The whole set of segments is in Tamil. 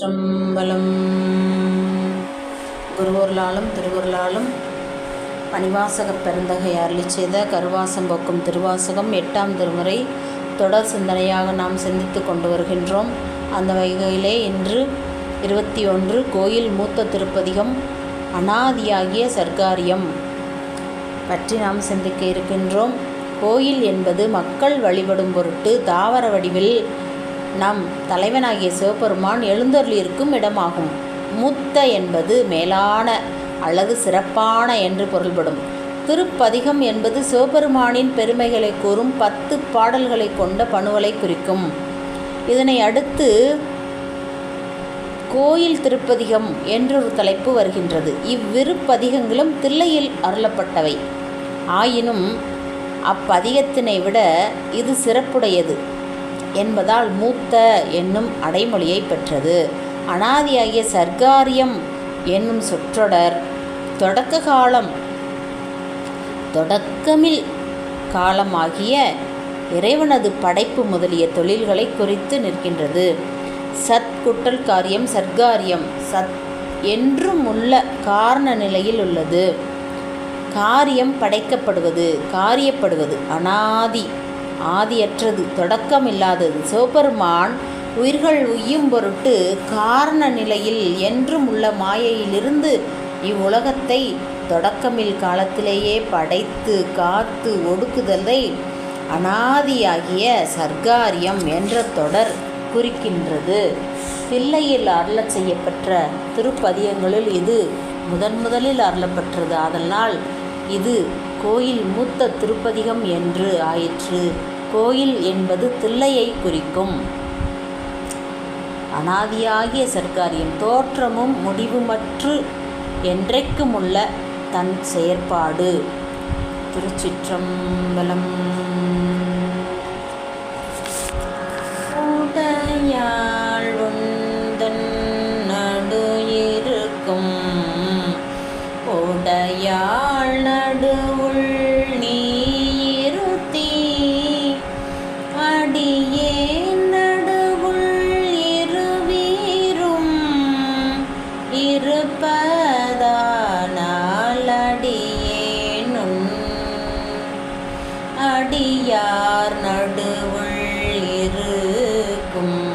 திருச்சிற்றம்பலம் குருவருளாலும் திருவருளாலும் பனிவாசக பெருந்தகை அருளி செய்த கருவாசம் போக்கும் திருவாசகம் எட்டாம் திருமுறை தொடர் சிந்தனையாக நாம் சிந்தித்து கொண்டு வருகின்றோம். அந்த வகையிலே இன்று இருபத்தி ஒன்று கோயில் மூத்த திருப்பதிகம் அனாதியாகிய சர்க்காரியம் பற்றி நாம் சிந்திக்க இருக்கின்றோம். கோயில் என்பது மக்கள் வழிபடும் பொருட்டு தாவர வடிவில் நம் தலைவனாகிய சிவபெருமான் எழுந்தருளியிருக்கும் இடமாகும். மூத்த என்பது மேலான அல்லது சிறப்பான என்று பொருள்படும். திருப்பதிகம் என்பது சிவபெருமானின் பெருமைகளை கூறும் பத்து பாடல்களை கொண்ட பணுவலை குறிக்கும். இதனை அடுத்து கோயில் திருப்பதிகம் என்றொரு தலைப்பு வருகின்றது. இவ்விரு பதிகங்களும் தில்லையில் அருளப்பட்டவை. ஆயினும் அப்பதிகத்தினை விட இது சிறப்புடையது. என்பதால் மூத்த என்னும் அடைமொழியை பெற்றது. அனாதியாகிய சர்க்காரியம் என்னும் சொற்றொடர் தொடக்க காலம் தொடக்கமில் காலமாகிய இறைவனது படைப்பு முதலிய தொழில்களை குறித்து நிற்கின்றது. சத் குட்டல் காரியம் சர்க்காரியம் சத் என்றும் உள்ள காரண நிலையில் உள்ளது. காரியம் படைக்கப்படுவது காரியப்படுவது அனாதி ஆதியற்றது தொடக்கமில்லாதது. சிவபெருமான் உயிர்கள் உய்யும் பொருட்டு காரண நிலையில் என்றும் உள்ள மாயையிலிருந்து இவ்வுலகத்தை தொடக்கமில் காலத்திலேயே படைத்து காத்து ஒடுக்குதலை அனாதியாகிய சர்க்காரியம் என்ற தொடர் குறிக்கின்றது. பிள்ளையில் அருளச் செய்யப்பெற்ற திருப்பதியங்களில் இது முதன் முதலில் அருளப்பெற்றது. அதனால் இது கோயில் மூத்த திருப்பதிகம் என்று ஆயிற்று. கோயில் என்பது தில்லையை குறிக்கும். அனாதியாகிய சர்க்காரியம் தோற்றமும் முடிவுமற்று என்றைக்குமுள்ள தன் செயற்பாடு. திருச்சிற்றம்பலம். உடையாள் அடியார் நடுவுள் இருக்கும்.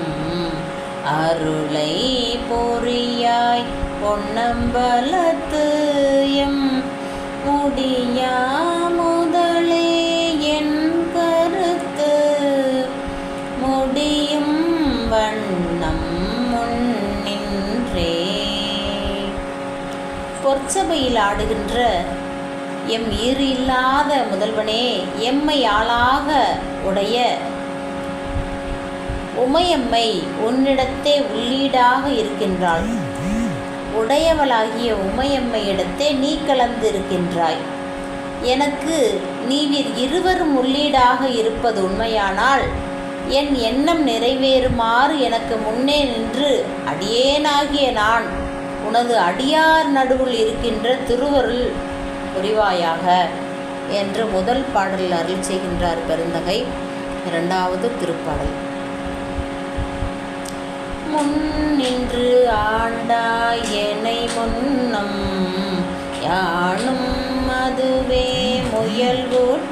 அருளை பொறியாய் பொன்னம்பலத்து எம். முடியா முதலே என் கருத்து. முடியும் வண்ணம் முன்னின்றே பொற்சபையில் ஆடுகின்ற எம் ஈறு இல்லாத முதல்வனே எம்மை ஆளாக உடைய உமையம்மை உன்னிடத்தே உள்ளீடாக இருக்கின்றாள். உடையவளாகிய உமையம்மையிடத்தே நீ கலந்திருக்கின்றாய். எனக்கு நீவிர் இருவரும் உள்ளீடாக இருப்பது உண்மையானால் என் எண்ணம் நிறைவேறுமாறு எனக்கு முன்னே நின்று அடியேனாகிய நான் உனது அடியார் நடுவில் இருக்கின்ற திருவருள் புரிவாயாக என்று முதல் பாடலில் அருள் செய்கின்றார் பெருந்தகை இரண்டாவது திருப்பாடல். முன்னின்று ஆண்டாய் எனை முன்னம் யானும் அதுவே முயல்வுற்று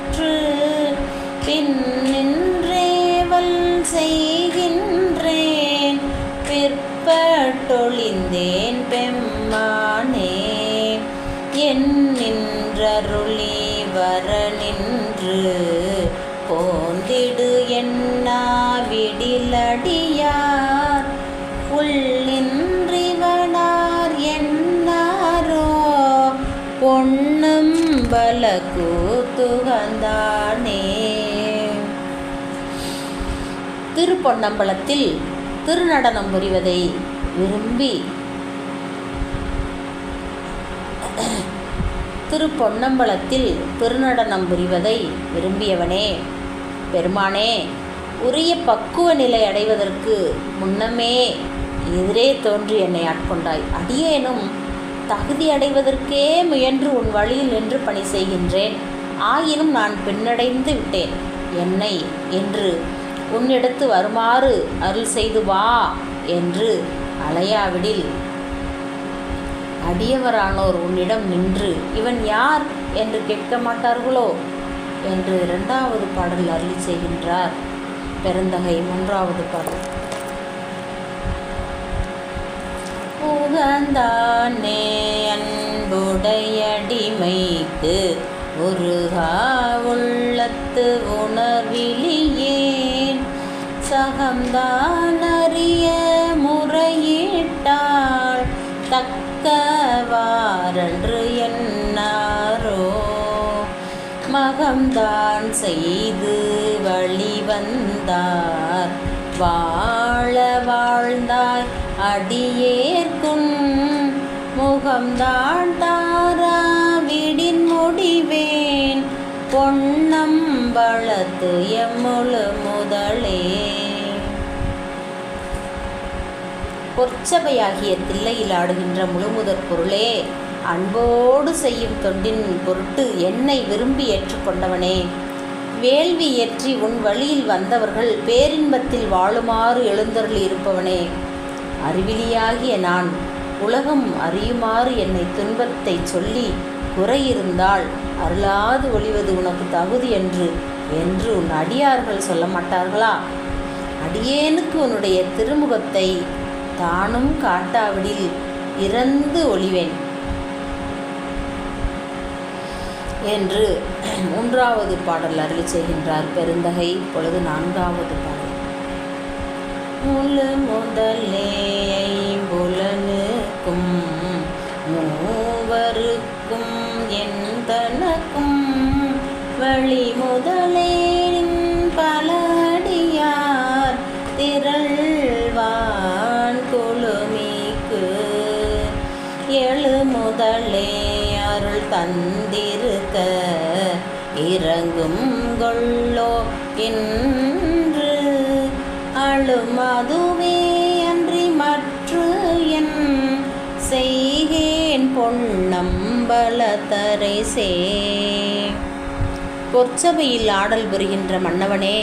கூத்துகந்தானே. திருப்பொன்னம்பலத்தில் திருநடனம் புரிவதை விரும்பி திருப்பொன்னம்பலத்தில் திருநடனம் புரிவதை விரும்பியவனே. பெருமானே உரிய பக்குவ நிலை அடைவதற்கு முன்னமே எதிரே தோன்றி என்னை ஆட்கொண்டாய். அடியேனும் தகுதி அடைவதற்கே முயன்று உன் வழியில் நின்று பணி செய்கின்றேன். ஆயினும் நான் பின்னடைந்து விட்டேன். என்னை என்று உன்னிடத்து வருமாறு அருள் செய்து வா என்று அலையாவிடில் அடியவரானோர் உன்னிடம் நின்று இவன் யார் என்று கேட்க மாட்டார்களோ? என்று இரண்டாவது பாடல் அருள் செய்கின்றார். பெருந்தகை மூன்றாவது பாடல். உகந்தானே அன்புடையடிமைக்கு. உருகா உள்ளத்து உணர்விலியேன். சகம்தான் அறிய முறையிட்டாள். தக்கவாரன்று என்னாரோ. மகம்தான் செய்து வழிவந்தார். வா அடியேற்கும். அடியேற்குன் முகம்தான் தாராவிடின் முடிவேன். பொன்னம்பளத்து எம்முழு முதலே. பொற்சபையாகிய தில்லையில் ஆடுகின்ற முழுமுதற் பொருளே அன்போடு செய்யும் தொண்டின் பொருட்டு என்னை விரும்பி ஏற்றுக்கொண்டவனே வேள்வி ஏற்றி உன் வழியில் வந்தவர்கள் பேரின்பத்தில் வாழுமாறு எழுந்தருள் இருப்பவனே. அறிவிலியாகிய நான் உலகம் அறியுமாறு என்னை துன்பத்தை சொல்லி குறையிருந்தால் அருளாது ஒளிவது உனக்கு தகுதி என்று என்று உன் அடியார்கள் சொல்ல மாட்டார்களா அடியேனுக்கு உன்னுடைய திருமுகத்தை தானும் காட்டாவிடில் இறந்து ஒளிவேன். என்று மூன்றாவது பாடல் அருளி செய்கின்றார் பெருந்தகை. இப்பொழுது நான்காவது பாடல். முழு முதலே ஐம்புலனுக்கும் மூவருக்கும் என் தனக்கும் வழி முதலே பலடியார் திரள்வான் குழுமிக்கு. எழு முதலே அருள் தந்திருக்க இறங்கும் கொள்ளோ என்று அழுமதுவே அன்றி மற்று என் செய்கேன் பொன்னம்பல தரைசே பொற்சபையில் ஆடல் புரிகின்ற மன்னவனே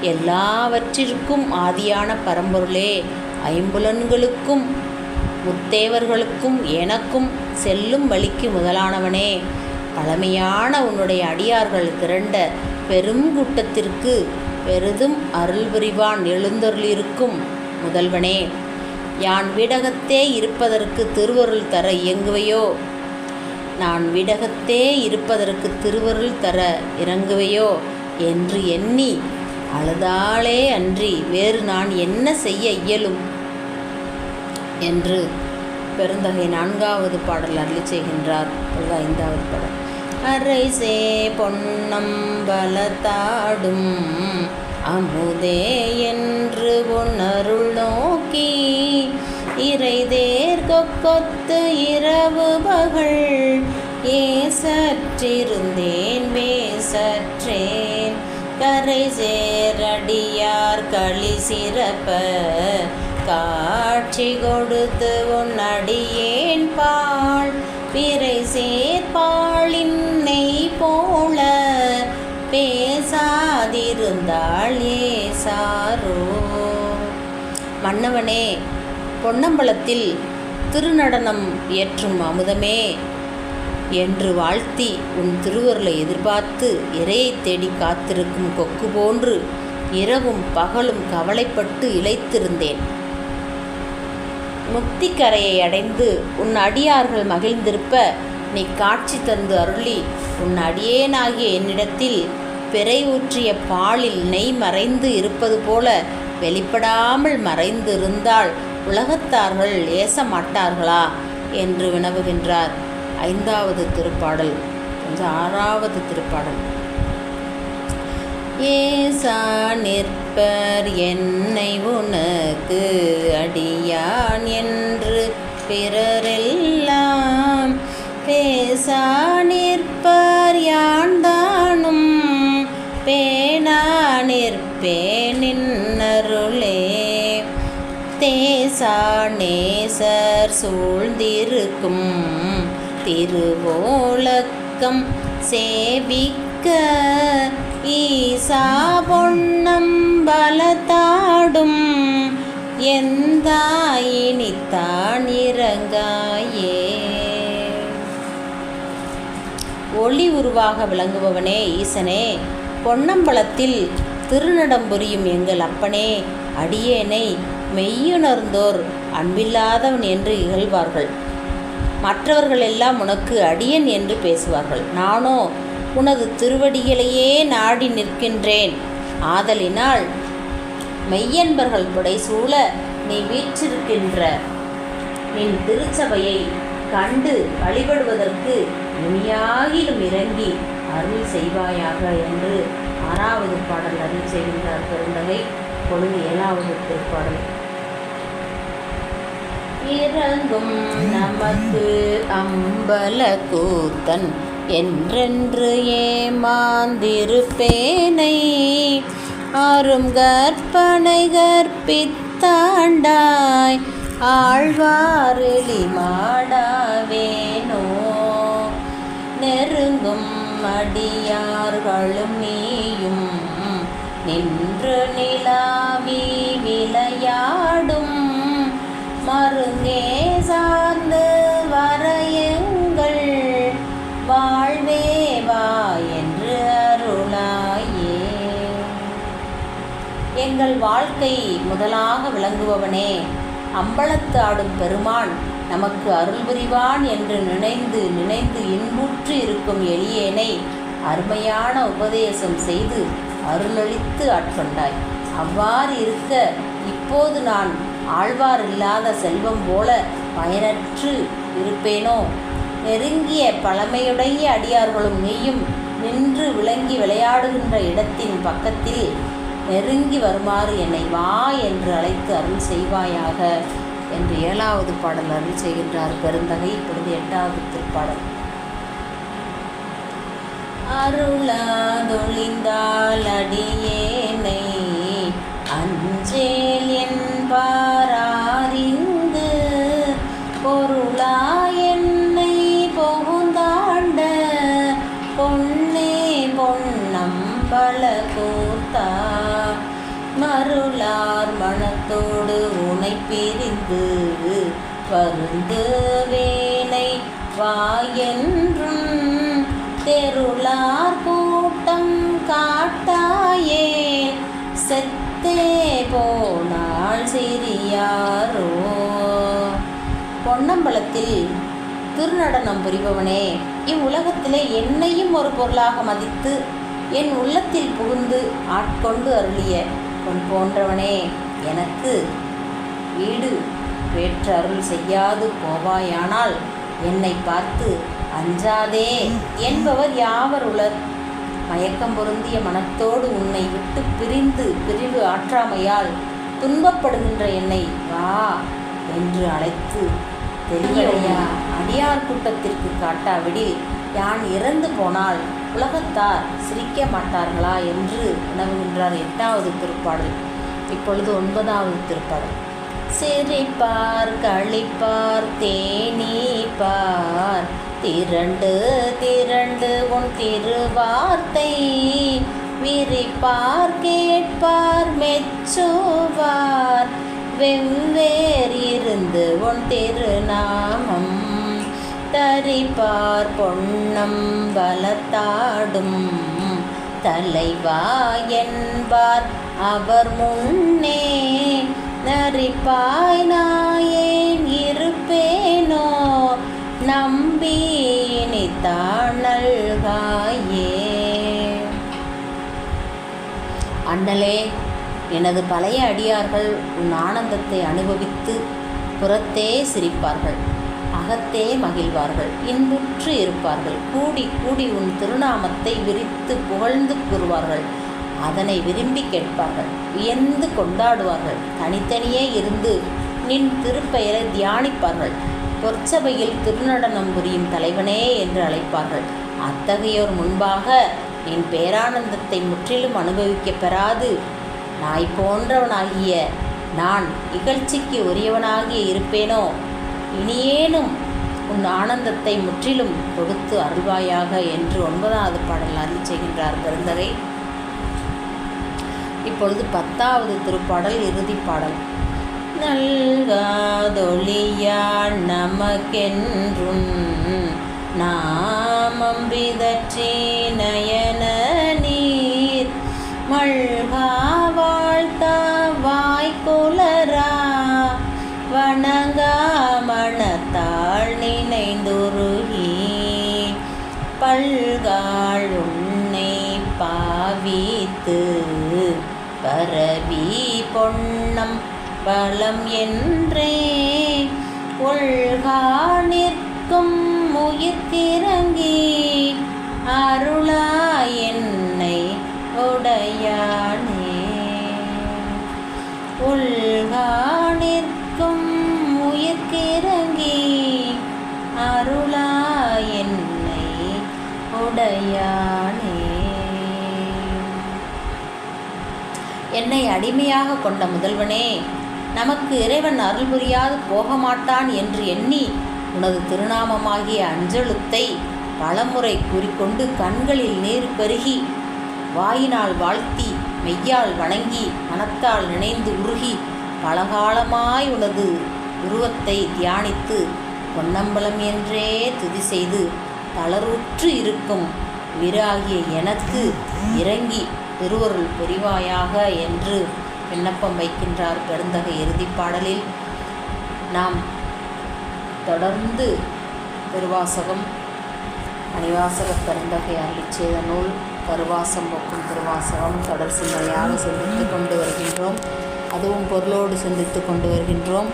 எல்லாவற்றிற்கும் ஆதியான பரம்பொருளே ஐம்புலன்களுக்கும் முத்தேவர்களுக்கும் எனக்கும் செல்லும் வழிக்கு முதலானவனே. பழமையான உன்னுடைய அடியார்கள் திரண்ட பெரும் கூட்டத்திற்கு பெரிதும் அருள் எழுந்தருளிருக்கும் முதல்வனே. யான் விடகத்தே இருப்பதற்கு திருவருள் தர இயங்குவையோ? நான் விடகத்தே இருப்பதற்கு திருவருள் தர இறங்குவையோ? என்று எண்ணி அழுதாலே அன்றி வேறு நான் என்ன செய்ய இயலும்? என்று பெருந்தகை நான்காவது பாடல் அருளி செய்கின்றார் ஐந்தாவது பாடல். அரைசே பொன்னம்பலத்தாடும் அமுதே என்று உணருள் நோக்கி. இறைதேர் கொக்கொத்து இரவு பகல் ஏசற்றிருந்தேன் வேசற்றேன் கரை சேரடியார் களி சிறப்ப காட்சி கொடுத்து உன் அடியேன் பால். பிறை மன்னவனே பொன்னம்பலத்தில் திருநடனம் ஏற்றும் அமுதமே. என்று வாழ்த்தி உன் திருவருளை எதிர்பார்த்து இரையை தேடி காத்திருக்கும் கொக்கு போன்று இரவும் பகலும் கவலைப்பட்டு இழைத்திருந்தேன் முக்திக்கரையை அடைந்து உன் அடியார்கள் மகிழ்ந்திருப்ப நீ காட்சி தந்து அருளி உன் அடியேனாகிய என்னிடத்தில் பிறை ஊற்றிய பாலில் நெய் மறைந்து இருப்பது போல வெளிப்படாமல் மறைந்திருந்தால் உலகத்தார்கள் ஏச மாட்டார்களா என்று வினவுகின்றார். ஐந்தாவது திருப்பாடல் கொஞ்சம் ஆறாவது திருப்பாடல். ஏசா நிற்பர் என்னை உனக்கு அடியான் என்று பிறரெல்லாம். பேசா நிற்பர் யான்தானும் பேனா நிற்பே அரசர் சூழ்ந்திருக்கும் திருவோலக்கம் சேவிக்க ஈசா பொன்னம் பலத்தாடும் எந்தாயினித்தான் இறங்காயே. ஒளி உருவாக விளங்குபவனே ஈசனே பொன்னம்பலத்தில் திருநடம் புரியும் எங்கள் அப்பனே அடியேனை மெய்யுணர்ந்தோர் அன்பில்லாதவன் என்று இகழ்வார்கள். மற்றவர்கள் எல்லாம் உனக்கு அடியன் என்று பேசுவார்கள். நானோ உனது திருவடிகளையே நாடி நிற்கின்றேன். ஆதலினால் மெய்யன்பர்கள் புடை சூழ நீ வீற்றிருக்கின்ற நின் திருச்சபையை கண்டு வழிபடுவதற்கு இனியாகிலும் இறங்கி அருள் செய்வாயாக என்று ஆறாவது பாடல் அருள் செய்கின்றார் பெருந்தகை. பொழுது ஏழாவது திருப்பாடல். இறங்கும் நமக்கு அம்பல கூத்தன் என்றென்று ஏமாந்திருப்பேனை. ஆறும் கற்பனை கற்பித்தாண்டாய் ஆழ்வாரெளி மாடாவேனோ நெருங்கும் அடியார்களும் நீயும் நின்று நிலாவி விளையா எங்கள் வாழ்க்கை முதலாக விளங்குபவனே. அம்பலத்து ஆடும் பெருமான் நமக்கு அருள் புரிவான் என்று நினைந்து நினைந்து இன்புற்று இருக்கும் எளியேனை அருமையான உபதேசம் செய்து அருளளித்து ஆட்கொண்டாய். அவ்வாறு இருக்க இப்போது நான் ஆழ்வார் இல்லாத செல்வம் போல பயனற்று இருப்பேனோ? நெருங்கிய பழமையுடைய அடியார்களும் நீயும் நின்று விளங்கி விளையாடுகின்ற இடத்தின் பக்கத்தில் நெருங்கி வருமாறு என்னை வா என்று அழைத்து அருள் செய்வாயாக என்று ஏழாவது பாடல் அருள் செய்கின்றார் பெருந்தகை. இப்பொழுது எட்டாவது திருப்பாடல். அருளாதொழிந்தால் அடியேனை அஞ்சே பருந்து வாயென்றும் தெருளார் கூட்டம் காட்டாயே. செத்தே போனால் சிறியாரோ? பொன்னம்பலத்தில் திருநடனம் புரிபவனே இவ்வுலகத்திலே என்னையும் ஒரு பொருளாக மதித்து என் உள்ளத்தில் புகுந்து ஆட்கொண்டு அருளிய பொன் போன்றவனே எனக்கு வீடு வேற்று அருள் செய்யாது போவாயானால் என்னை பார்த்து அஞ்சாதே என்பவர் யாவர் உலர் மயக்கம் பொருந்திய மனத்தோடு உன்னை விட்டு பிரிந்து பிரிவு ஆற்றாமையால் துன்பப்படுகின்ற என்னை வா என்று அழைத்து தெரியலையா அடியார் கூட்டத்திற்கு காட்டாவிடில் யான் இறந்து போனால் உலகத்தார் சிரிக்க மாட்டார்களா என்று உணவுகின்றார் எட்டாவது திருப்பாடல். இப்பொழுது ஒன்பதாவது திருப்பாடல். சிரிப்பார் களிப்பார் தேனீப்பார். திரண்டு திரண்டு உன் திருவார்த்தை விரிப்பார் கேட்பார் மெச்சுவார். வெவ்வேறு இருந்து உன் திருநாமம் தரிப்பார் பொன்னம் பலத்தாடும் தலைவா என்பார். அவர் முன்னே நரிப்பாய் நாயேன் இருப்பேனோ? நம்பி நல்காயே அண்ணலே எனது பழைய அடியார்கள் உன் ஆனந்தத்தை அனுபவித்து புறத்தே சிரிப்பார்கள். அகத்தே மகிழ்வார்கள். இன்புற்று இருப்பார்கள். கூடி கூடி உன் திருநாமத்தை விரித்து புகழ்ந்து கூறுவார்கள். அதனை விரும்பி கேட்பார்கள். உயர்ந்து கொண்டாடுவார்கள். தனித்தனியே இருந்து நின் திருப்பெயரை தியானிப்பார்கள். பொற்சபையில் திருநடனம் புரியும் தலைவனே என்று அழைப்பார்கள். அத்தகையோர் முன்பாக என் பேரானந்தத்தை முற்றிலும் அனுபவிக்கப் பெறாது. நாய் போன்றவனாகிய நான் இகழ்ச்சிக்கு உரியவனாகிய இருப்பேனோ? இனியேனும் உன் ஆனந்தத்தை முற்றிலும் கொடுத்து அருள்வாயாக என்று ஒன்பதாவது பாடல் அருள் செய்கின்றார் பெருந்தகை. இப்பொழுது பத்தாவது திருப்பாடல் இறுதிப் பாடல். நல்காதொழியா நமக்கென்றும் நாமம் விதற்றி நயன நீர். மல்கா வாழ்த்தா வாய்க்குலரா வணங்கா மனத்தாள் நினைந்துருகி. பல்காள் உன்னை பாவித்து பரவி பொன்னம் பலம் என்றே கொள்கா நிற்கும் உயிர்த்திறங்கி அருளா என்னை உடையானே. உள்கா நிற்கும் உயிர்க்கிறங்கி அருளா என்னை உடையானே என்னை அடிமையாக கொண்ட முதல்வனே நமக்கு இறைவன் அருள் புரியாது போக மாட்டான் என்று எண்ணி உனது திருநாமமாகிய அஞ்சலுத்தை பலமுறை கூறிக்கொண்டு கண்களில் நீர் பெருகி வாயினால் வாழ்த்தி மெய்யால் வணங்கி மனத்தால் நினைந்து உருகி பலகாலமாய் உனது உருவத்தை தியானித்து பொன்னம்பலம் என்றே துதி செய்து தளருற்று இருக்கும் விராகிய எனக்கு இறங்கி திருவருள் புரிவாயாக என்று விண்ணப்பம் வைக்கின்றார் பெருந்தகை இறுதிப் பாடலில். நாம் தொடர்ந்து திருவாசகம் மணிவாசக பெருந்தகை அருளிச்சேத நூல் கருவாசம் போக்கும் திருவாசகம் தொடர் சிந்தனையாக சிந்தித்து கொண்டு வருகின்றோம். அதுவும் பொருளோடு சிந்தித்து கொண்டு வருகின்றோம்.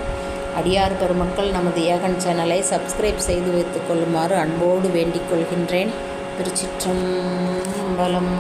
அடியார் பெருமக்கள் நமது ஏகன் சேனலை சப்ஸ்கிரைப் செய்து வைத்துக் கொள்ளுமாறு அன்போடு வேண்டிக் கொள்கின்றேன். திருச்சிற்றம்பலம்